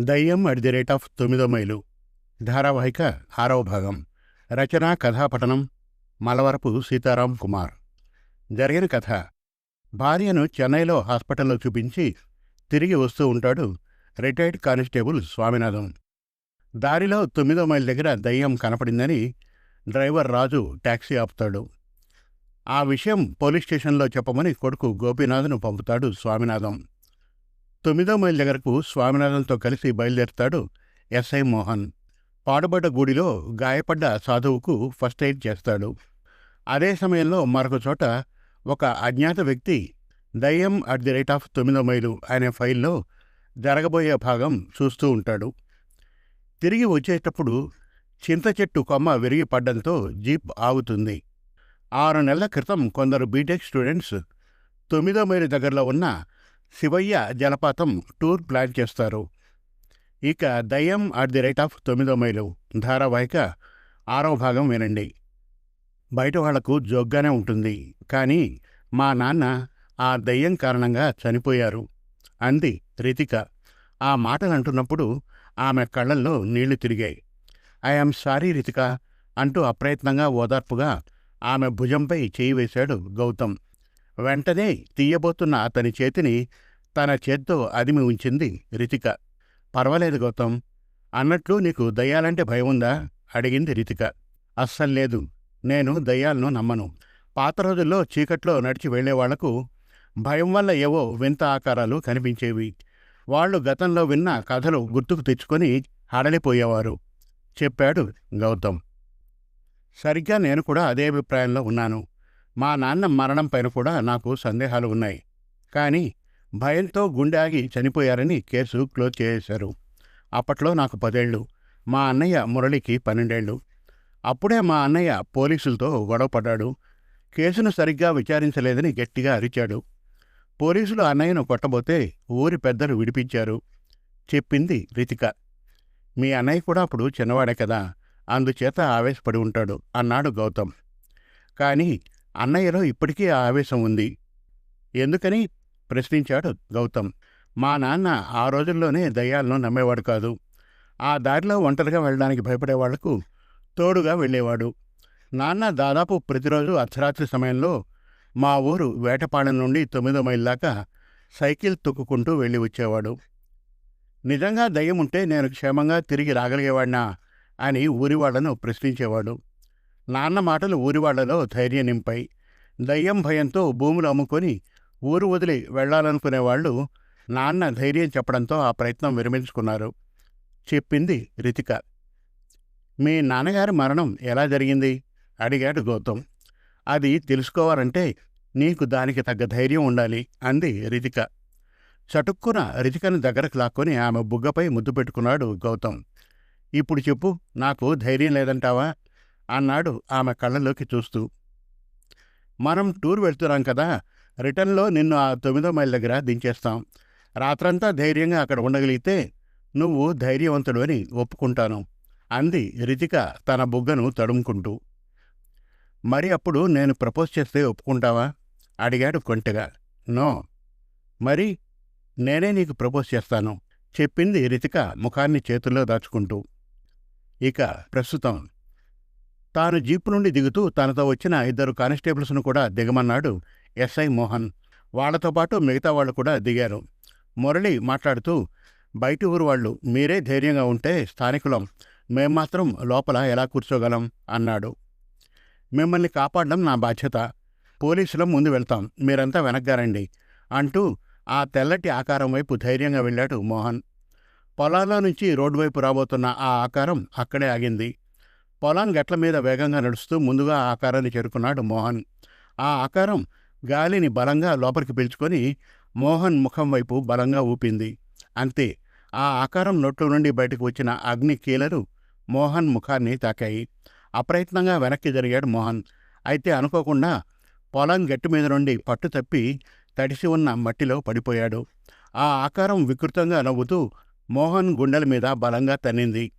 దయ్యం at the rate of తొమ్మిదో మైలు. ధారావాహిక ఆరవ భాగం. రచన కథాపఠనం మలవరపు సీతారాం కుమార్. జరిగిన కథ. భార్యను చెన్నైలో హాస్పిటల్లో చూపించి తిరిగి వస్తూ ఉంటాడు రిటైర్డ్ కానిస్టేబుల్ స్వామినాథం దారిలో తొమ్మిదో మైల్ దగ్గర దయ్యం కనపడిందని డ్రైవర్ రాజు ట్యాక్సీ ఆపుతాడు. ఆ విషయం పోలీస్ స్టేషన్లో చెప్పమని కొడుకు గోపీనాథ్ను పంపుతాడు స్వామినాథం తొమ్మిదో మైల్ దగ్గరకు స్వామినాథన్తో కలిసి బయలుదేరుతాడు ఎస్ఐ మోహన్. పాడుబడ్డ గుడిలో గాయపడ్డ సాధువుకు ఫస్ట్ ఎయిడ్ చేస్తాడు. అదే సమయంలో మరొక చోట ఒక అజ్ఞాత వ్యక్తి దయ్యం అట్ ది రేట్ ఆఫ్ తొమ్మిదో మైలు అనే ఫైల్లో జరగబోయే భాగం చూస్తూ ఉంటాడు. తిరిగి వచ్చేటప్పుడు చింత చెట్టు కొమ్మ విరిగి పడ్డంతో జీప్ ఆగుతుంది. ఆరు నెలల క్రితం కొందరు బీటెక్ స్టూడెంట్స్ తొమ్మిదో మైలు దగ్గరలో ఉన్న శివయ్య జలపాతం టూర్ ప్లాన్ చేస్తారు. ఇక దయ్యం అట్ ది రేట్ ఆఫ్ తొమ్మిదో మైలు. ధారావాహిక ఆరో భాగం వినండి. బయట వాళ్ళకు జోగ్గానే ఉంటుంది. కానీ మా నాన్న ఆ దయ్యం కారణంగా చనిపోయారు. అంది రితిక. ఆ మాటలు అంటున్నప్పుడు ఆమె కళ్ళల్లో నీళ్ళు తిరిగాయి. ఐఎమ్ సారీ రితిక అంటూ అప్రయత్నంగా ఓదార్పుగా ఆమె భుజంపై చేయి వేశాడు గౌతమ్. వెంటనే తీయబోతున్న అతని చేతిని తన చేత్తో అదిమి ఉంచింది రితిక. పర్వాలేదు గౌతమ్ అన్నట్లు నీకు దయ్యాలంటే భయం ఉందా అడిగింది రితిక. అస్సలు లేదు. నేను దయ్యాలను నమ్మను. పాత రోజుల్లో చీకట్లో నడిచి వెళ్ళేవాళ్ళకు భయం వల్ల ఏవో వింత ఆకారాలు కనిపించేవి. వాళ్ళు గతంలో విన్న కథలు గుర్తుకు తెచ్చుకొని హడలిపోయేవారు చెప్పాడు గౌతమ్. సరిగ్గా నేను కూడా అదే అభిప్రాయంలో ఉన్నాను. మా నాన్న మరణం పైన కూడా నాకు సందేహాలు ఉన్నాయి. కానీ భయంతో గుండె ఆగి చనిపోయారని కేసు క్లోజ్ చేశారు. అప్పట్లో నాకు పదేళ్ళు మా అన్నయ్య మురళికి పన్నెండేళ్ళు. అప్పుడే మా అన్నయ్య పోలీసులతో గొడవపడ్డాడు కేసును సరిగ్గా విచారించలేదని గట్టిగా అరిచాడు. పోలీసులు అన్నయ్యను కొట్టబోతే ఊరి పెద్దలు విడిపించారు. చెప్పింది రితిక. మీ అన్నయ్య కూడా అప్పుడు చిన్నవాడే కదా అందుచేత ఆవేశపడి ఉంటాడు అన్నాడు గౌతమ్. కానీ అన్నయ్యలో ఇప్పటికీ ఆవేశం ఉంది. ఎందుకని? ప్రశ్నించాడు గౌతమ్. మా నాన్న ఆ రోజుల్లోనే దయ్యాలను నమ్మేవాడు కాదు. ఆ దారిలో ఒంటరిగా వెళ్ళడానికి భయపడేవాళ్ళకు తోడుగా వెళ్ళేవాడు. నాన్న దాదాపు ప్రతిరోజు అర్ధరాత్రి సమయంలో మా ఊరు వేటపాళెం నుండి తొమ్మిదో మైల్ దాకా సైకిల్ తొక్కుకుంటూ వెళ్ళి వచ్చేవాడు. నిజంగా దయ్యం ఉంటే నేను క్షేమంగా తిరిగి రాగలిగేవాడినా? అని ఊరివాళ్ళను ప్రశ్నించేవాడు. నాన్న మాటలు ఊరివాళ్ళలో ధైర్యం నింపాయి దయ్యం భయంతో భూములు అమ్ముకొని ఊరు వదిలి వెళ్ళాలనుకునేవాళ్ళు నాన్న ధైర్యం చెప్పడంతో ఆ ప్రయత్నం విరమించుకున్నారు. చెప్పింది రితిక. మీ నాన్నగారి మరణం ఎలా జరిగింది? అడిగాడు గౌతమ్. అది తెలుసుకోవాలంటే నీకు దానికి తగ్గ ధైర్యం ఉండాలి అంది రితిక. చటుక్కున రితికను దగ్గరకు లాక్కొని ఆమె బుగ్గపై ముద్దు పెట్టుకున్నాడు గౌతమ్. ఇప్పుడు చెప్పు నాకు ధైర్యం లేదంటావా? అన్నాడు ఆమె కళ్ళలోకి చూస్తూ. మనం టూర్ వెళ్తున్నాం కదా రిటర్న్లో నిన్ను ఆ తొమ్మిదో మైల్ దగ్గర దించేస్తాం. రాత్రంతా ధైర్యంగా అక్కడ ఉండగలిగితే నువ్వు ధైర్యవంతుడు అని ఒప్పుకుంటాను అంది రితిక తన బుగ్గను తడుముకుంటూ. మరి అప్పుడు నేను ప్రపోజ్ చేస్తే ఒప్పుకుంటావా? అడిగాడు కొంటెగా. నో. మరి నేనే నీకు ప్రపోజ్ చేస్తాను చెప్పింది రితిక ముఖాన్ని చేతుల్లో దాచుకుంటూ. ఇక ప్రస్తుతం తాను జీపు నుండి దిగుతూ తనతో వచ్చిన ఇద్దరు కానిస్టేబుల్స్ను కూడా దిగమన్నాడు ఎస్ఐ మోహన్. వాళ్ళతో పాటు మిగతా వాళ్ళు కూడా దిగారు. మురళి మాట్లాడుతూ బయటి ఊరు వాళ్ళు మీరే ధైర్యంగా ఉంటే స్థానికులం. మేం మాత్రం లోపల ఎలా కూర్చోగలం? అన్నాడు. మిమ్మల్ని కాపాడడం నా బాధ్యత. పోలీసులం ముందు వెళ్తాం. మీరంతా వెనక్గారండి అంటూ ఆ తెల్లటి ఆకారం వైపు ధైర్యంగా వెళ్ళాడు మోహన్. పొలాల్లో నుంచి రోడ్డు వైపు రాబోతున్న ఆ ఆకారం అక్కడే ఆగింది. పొలం గట్ల మీద వేగంగా నడుస్తూ ముందుగా ఆకారాన్ని చేరుకున్నాడు మోహన్. ఆ ఆకారం గాలిని బలంగా లోపలికి పీల్చుకొని మోహన్ ముఖం వైపు బలంగా ఊపింది. అంతే ఆ ఆకారం నోట్లో నుండి బయటకు వచ్చిన అగ్ని కీలలు మోహన్ ముఖాన్ని తాకాయి. అప్రయత్నంగా వెనక్కి జరిగాడు మోహన్. అయితే అనుకోకుండా పొలం గట్టి మీద నుండి పట్టు తప్పి తడిసి ఉన్న మట్టిలో పడిపోయాడు. ఆ ఆకారం వికృతంగా నవ్వుతూ మోహన్ గుండెల మీద బలంగా తన్నింది.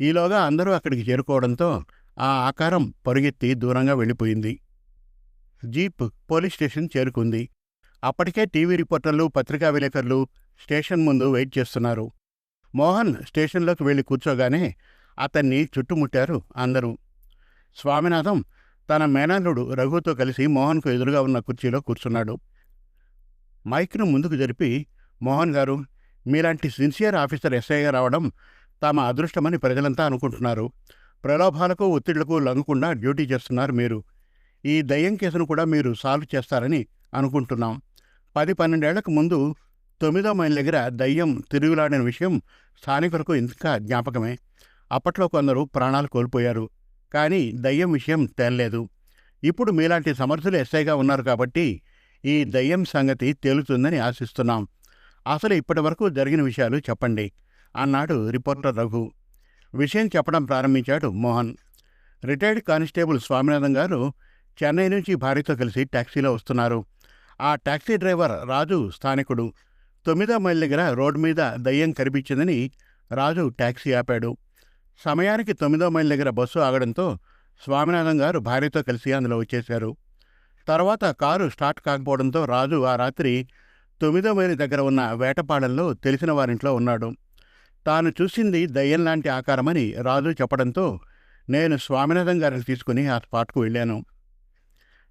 ఈలోగా అందరూ అక్కడికి చేరుకోవడంతో ఆ ఆకారం పరుగెత్తి దూరంగా వెళ్ళిపోయింది. జీప్ పోలీస్ స్టేషన్ చేరుకుంది. అప్పటికే టీవీ రిపోర్టర్లు పత్రికా విలేకరులు స్టేషన్ ముందు వెయిట్ చేస్తున్నారు. మోహన్ స్టేషన్లోకి వెళ్ళి కూర్చోగానే అతన్ని చుట్టుముట్టారు అందరూ. స్వామినాథం తన మేనల్లుడు రఘుతో కలిసి మోహన్కు ఎదురుగా ఉన్న కుర్చీలో కూర్చున్నాడు. మైక్ను ముందుకు జరిపి మోహన్ గారు మీలాంటి సిన్సియర్ ఆఫీసర్ ఎస్ఐగా రావడం తమ అదృష్టమని ప్రజలంతా అనుకుంటున్నారు. ప్రలోభాలకు ఒత్తిళ్ళకు లంగకుండా డ్యూటీ చేస్తున్నారు మీరు. ఈ దయ్యం కేసును కూడా మీరు సాల్వ్ చేస్తారని అనుకుంటున్నాం. పది పన్నెండేళ్ళకు ముందు తొమ్మిదో మైల్ దగ్గర దయ్యం తిరుగులాడిన విషయం స్థానికులకు ఇంకా జ్ఞాపకమే. అప్పట్లో కొందరు ప్రాణాలు కోల్పోయారు. కానీ దయ్యం విషయం తేలలేదు. ఇప్పుడు మీలాంటి సమర్థులు ఎస్ఐగా ఉన్నారు కాబట్టి ఈ దయ్యం సంగతి తేలుతుందని ఆశిస్తున్నాం. అసలు ఇప్పటి వరకు జరిగిన విషయాలు చెప్పండి. అన్నాడు రిపోర్టర్ రఘు. విషయం చెప్పడం ప్రారంభించాడు మోహన్. రిటైర్డ్ కానిస్టేబుల్ స్వామినాథన్ గారు చెన్నై నుంచి భార్యతో కలిసి టాక్సీలో వస్తున్నారు. ఆ టాక్సీ డ్రైవర్ రాజు స్థానికుడు. తొమ్మిదో మైల్ దగ్గర రోడ్డు మీద దయ్యం కనిపించిందని రాజు టాక్సీ ఆపాడు. సమయానికి తొమ్మిదో మైల్ దగ్గర బస్సు ఆగడంతో స్వామినాథన్ గారు భార్యతో కలిసి అందులో వచ్చేశారు. తర్వాత కారు స్టార్ట్ కాకపోవడంతో రాజు ఆ రాత్రి తొమ్మిదో మైలు దగ్గర ఉన్న వేటపాడంలో తెలిసిన వారింట్లో ఉన్నాడు. తాను చూసింది దయ్యం లాంటి ఆకారమని రాజు చెప్పడంతో నేను స్వామినాథన్ గారిని తీసుకుని ఆ స్పాట్కు వెళ్ళాను.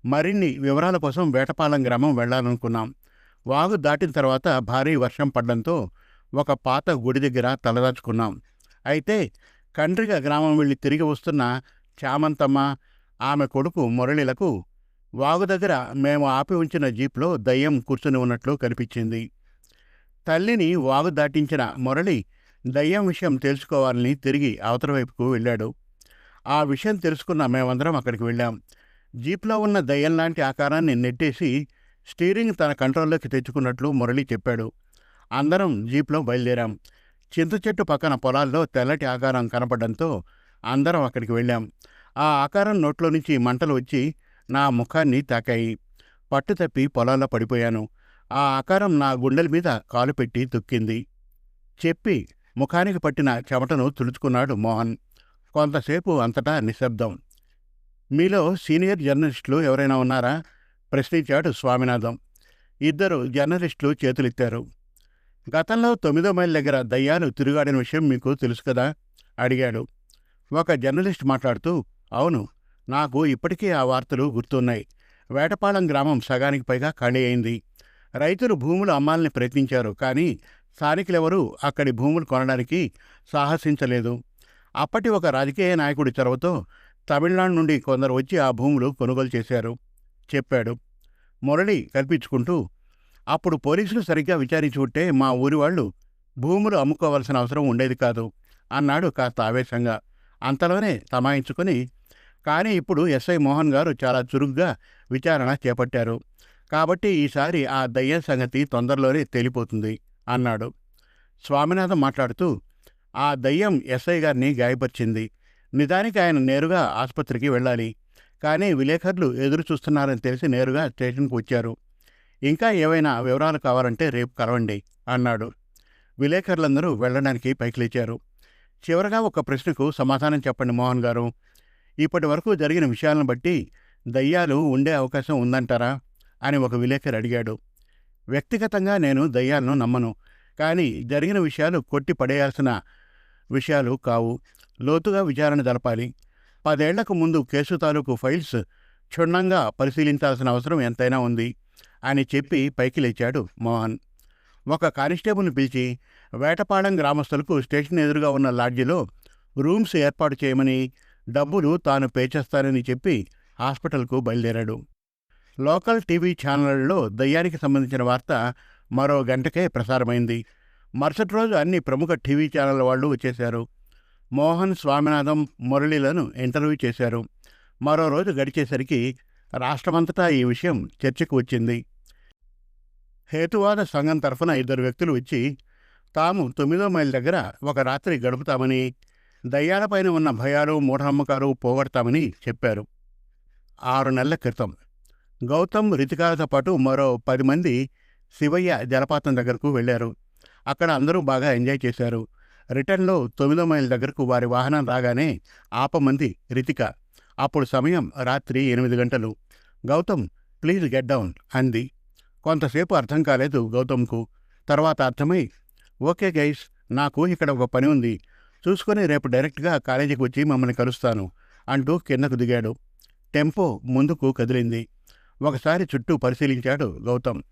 మరిన్ని వివరాల కోసం వేటపాలెం గ్రామం వెళ్ళాలనుకున్నాం. వాగు దాటిన తర్వాత భారీ వర్షం పడడంతో ఒక పాత గుడి దగ్గర తలదాచుకున్నాం. అయితే కండ్రిగ గ్రామం వెళ్ళి తిరిగి వస్తున్న చామంతమ్మ ఆమె కొడుకు మురళిలకు వాగు దగ్గర మేము ఆపి ఉంచిన జీప్లో దయ్యం కూర్చుని ఉన్నట్లు కనిపించింది. తల్లిని వాగు దాటించిన మురళి దయ్యం విషయం తెలుసుకోవాలని తిరిగి అవతల వైపుకు వెళ్ళాడు. ఆ విషయం తెలుసుకున్న మేమందరం అక్కడికి వెళ్ళాం. జీప్లో ఉన్న దయ్యం లాంటి ఆకారాన్ని నెట్టేసి స్టీరింగ్ తన కంట్రోల్లోకి తెచ్చుకున్నట్లు మురళి చెప్పాడు. అందరం జీప్లో బయలుదేరాం. చింత చెట్టు పక్కన పొలాల్లో తెల్లటి ఆకారం కనపడంతో అందరం అక్కడికి వెళ్ళాం. ఆ ఆకారం నోట్లో నుంచి మంటలు వచ్చి నా ముఖాన్ని తాకాయి. పట్టు తప్పి పొలాల్లో పడిపోయాను. ఆ ఆకారం నా గుండెల మీద కాలు పెట్టి తొక్కింది. చెప్పి ముఖానికి పట్టిన చెమటను తుడుచుకున్నాడు మోహన్. కొంతసేపు అంతటా నిశ్శబ్దం. మీలో సీనియర్ జర్నలిస్టులు ఎవరైనా ఉన్నారా? ప్రశ్నించాడు స్వామినాథం. ఇద్దరు జర్నలిస్టులు చేతులెత్తారు. గతంలో తొమ్మిదో మైల్ దగ్గర దయ్యాలు తిరుగాడిన విషయం మీకు తెలుసు కదా? అడిగాడు. ఒక జర్నలిస్ట్ మాట్లాడుతూ అవును నాకు ఇప్పటికీ ఆ వార్తలు గుర్తున్నాయి. వేటపాలెం గ్రామం సగానికి పైగా ఖాళీ అయింది. రైతులు భూములు అమ్మాలని ప్రయత్నించారు కానీ స్థానికులెవరూ అక్కడి భూములు కొనడానికి సాహసించలేదు. అప్పటి ఒక రాజకీయ నాయకుడి చొరవతో తమిళనాడు నుండి కొందరు వచ్చి ఆ భూములు కొనుగోలు చేశారు. చెప్పాడు. మురళి కల్పించుకుంటూ అప్పుడు పోలీసులు సరిగ్గా విచారించి ఉంటే మా ఊరి వాళ్ళు భూములు అమ్ముకోవాల్సిన అవసరం ఉండేది కాదు అన్నాడు కాస్త ఆవేశంగా. అంతలోనే తమాయించుకొని కానీ ఇప్పుడు ఎస్ఐ మోహన్ గారు చాలా చురుగ్గా విచారణ చేపట్టారు. కాబట్టి ఈసారి ఆ దయ్యం సంగతి తొందరలోనే తేలిపోతుంది. అన్నాడు. స్వామినాథన్ మాట్లాడుతూ ఆ దయ్యం ఎస్ఐ గారిని గాయపరిచింది. నిజానికి ఆయన నేరుగా ఆసుపత్రికి వెళ్ళాలి. కానీ విలేకరులు ఎదురు చూస్తున్నారని తెలిసి నేరుగా స్టేషన్కు వచ్చారు. ఇంకా ఏవైనా వివరాలు కావాలంటే రేపు కలవండి అన్నాడు. విలేకరులందరూ వెళ్ళడానికి పైకి లేచారు. చివరగా ఒక ప్రశ్నకు సమాధానం చెప్పండి మోహన్ గారు. ఇప్పటి వరకు జరిగిన విషయాలను బట్టి దయ్యాలు ఉండే అవకాశం ఉందంటారా? అని ఒక విలేకరు అడిగాడు. వ్యక్తిగతంగా నేను దయ్యాలను నమ్మను. కానీ జరిగిన విషయాలు కొట్టి పడేయాల్సిన విషయాలు కావు. లోతుగా విచారణ జరపాలి. పదేళ్ళకు ముందు కేసు తాలూకు ఫైల్స్ క్షుణ్ణంగా పరిశీలించాల్సిన అవసరం ఎంతైనా ఉంది అని చెప్పి పైకి లేచాడు మోహన్. ఒక కానిస్టేబుల్ని పిలిచి వేటపాడం గ్రామస్తులకు స్టేషన్ ఎదురుగా ఉన్న లాడ్జిలో రూమ్స్ ఏర్పాటు చేయమని డబ్బులు తాను పే చేస్తానని చెప్పి హాస్పిటల్కు బయలుదేరాడు. లోకల్ టీవీ ఛానళ్ళలో దయ్యానికి సంబంధించిన వార్త మరో గంటకే ప్రసారమైంది. మరుసటి రోజు అన్ని ప్రముఖ టీవీ ఛానళ్ళ వాళ్ళు వచ్చేశారు. మోహన్ స్వామినాథం మురళీలను ఇంటర్వ్యూ చేశారు. మరో రోజు గడిచేసరికి రాష్ట్రమంతటా ఈ విషయం చర్చకు వచ్చింది. హేతువాద సంఘం తరఫున ఇద్దరు వ్యక్తులు వచ్చి తాము తొమ్మిదో మైల్ దగ్గర ఒక రాత్రి గడుపుతామని దయ్యాలపైన ఉన్న భయాలు మూఢనమ్మకాలు పోగొడతామని చెప్పారు. ఆరు నెలల క్రితం. గౌతమ్ రితికాలతో పాటు మరో పది మంది శివయ్య జలపాతం దగ్గరకు వెళ్ళారు. అక్కడ అందరూ బాగా ఎంజాయ్ చేశారు. రిటర్న్లో తొమ్మిదో మైల్ దగ్గరకు వారి వాహనం రాగానే ఆపమంది రితిక. అప్పుడు సమయం రాత్రి ఎనిమిది గంటలు. గౌతమ్ ప్లీజ్ గెట్ డౌన్ అంది. కొంతసేపు అర్థం కాలేదు గౌతమ్కు. తర్వాత అర్థమై ఓకే గైస్ నాకు ఇక్కడ ఒక పని ఉంది. చూసుకొని రేపు డైరెక్ట్గా కాలేజీకి వచ్చి మమ్మల్ని కలుస్తాను అంటూ కిందకు దిగాడు. టెంపో ముందుకు కదిలింది. ఒకసారి చుట్టూ పరిశీలించాడు గౌతమ్.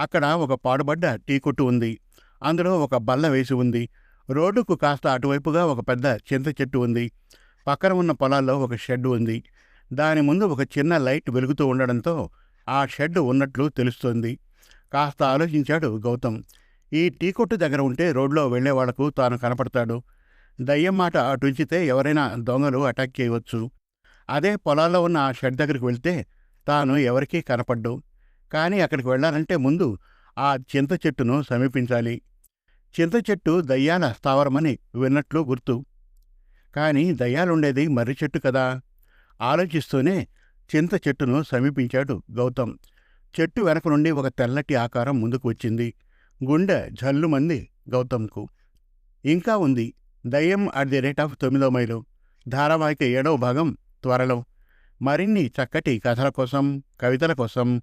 అక్కడ ఒక పాడుబడ్డ టీ కొట్టు ఉంది. అందులో ఒక బల్ల వేసి ఉంది. రోడ్డుకు కాస్త అటువైపుగా ఒక పెద్ద చింత చెట్టు ఉంది. పక్కన ఉన్న పొలాల్లో ఒక షెడ్ ఉంది. దాని ముందు ఒక చిన్న లైట్ వెలుగుతూ ఉండడంతో ఆ షెడ్ ఉన్నట్లు తెలుస్తోంది. కాస్త ఆలోచించాడు గౌతమ్. ఈ టీ కొట్టు దగ్గర ఉంటే రోడ్లో వెళ్ళేవాళ్ళకు తాను కనపడతాడు. దయ్యం మాట అటుంచితే ఎవరైనా దొంగలు అటాక్ చేయవచ్చు. అదే పొలాల్లో ఉన్న ఆ షెడ్ దగ్గరికి వెళ్తే తాను ఎవరికీ కనపడ్డు. కానీ అక్కడికి వెళ్ళాలంటే ముందు ఆ చింత చెట్టును సమీపించాలి. చింత చెట్టు దయ్యాల స్థావరమని విన్నట్లు గుర్తు. కానీ దయ్యాలుండేది మర్రి చెట్టు కదా? ఆలోచిస్తూనే చింత చెట్టును సమీపించాడు గౌతమ్. చెట్టు వెనక నుండి ఒక తెల్లటి ఆకారం ముందుకు వచ్చింది. గుండె జల్లుమంది గౌతమ్కు. ఇంకా ఉంది. దయ్యం అట్ ది రేట్ ఆఫ్ తొమ్మిదో మైలు. ధారావాహిక ఏడవ భాగం త్వరలో. మరిన్ని చక్కటి కథల కోసం కవితల కోసం